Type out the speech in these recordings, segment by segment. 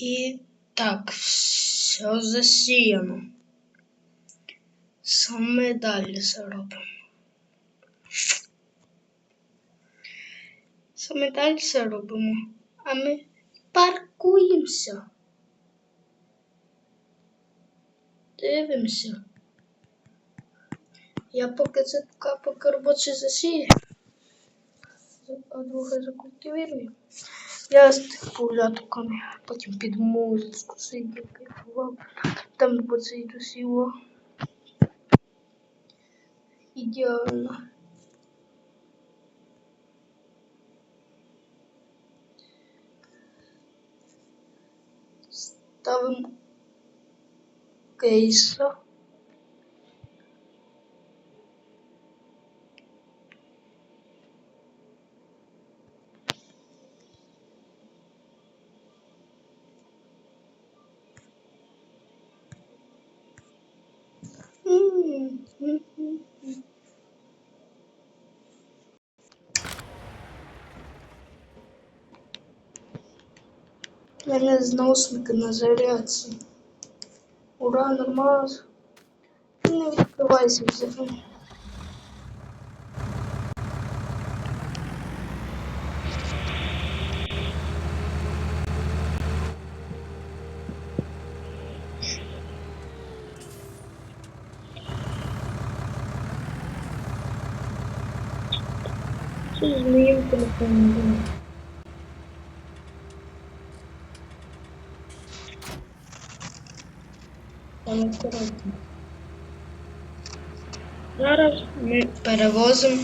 І так, все засіяно. Саме далі заробимо. Саме далі робимо, а ми паркуємося. Дивимося. Я поки це поки робоче засіє, а друге закультивірую. Я з тих потім під музичку сидів, кайфував. Там по цей досіло. Ідеально. Ставимо кейса. У мене зносники на зарядці. Ура, нормально. Не відкривайся взагалі. Що з моїм телефоном? Зараз ми перевозимо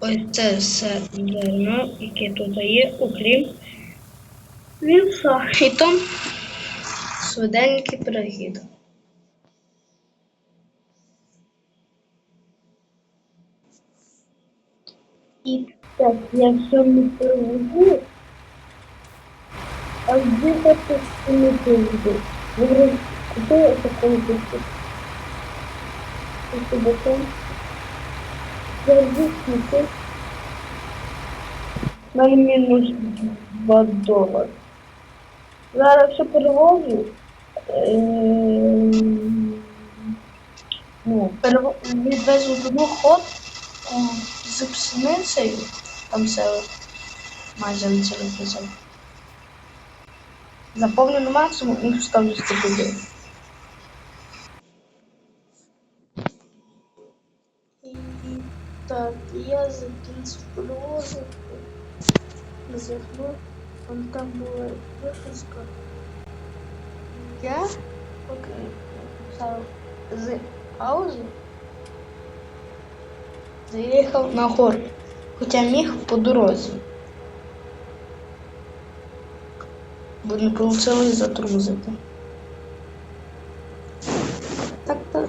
ось це все зерно, яке тут є, окрім вівса. І там швиденький перехід. І так, я все не перевожу, а дихати не перевожу. Говорю, куди я такому дихати? Ось боком. Завжди. На мінус 2 долари. Зараз все перевожу. Ем, Ну, відвезу в одну ход е, з пшеницею, там все майже на цілий писав. Заповню на максимум і ставлю стипендію. І я закінчив перевозити. Зерно, вон там була випуска. Я поки написав з паузи заїхав на гору, хоча міг по дорозі. Бо не вийшло затормозити. Так, так.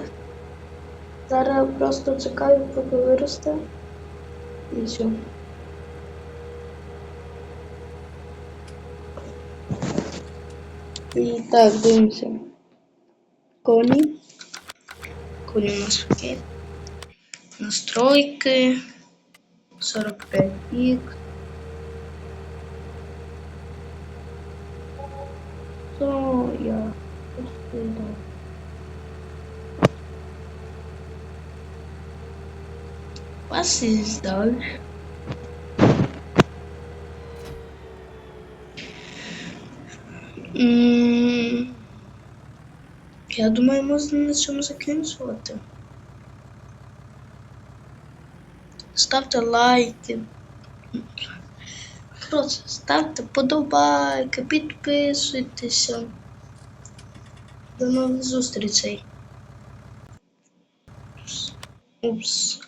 Зараз просто чекаю, поки виросте. І все. І так, дивимося. Коні. Коні у нас окей. Настройки. 45 пік. То я просто Ist das? М, Я думаю, можна на цьому закінчувати. Ставте лайки. Коротше, ставте подобайки, підписуйтеся. До нових зустрічей. Упс.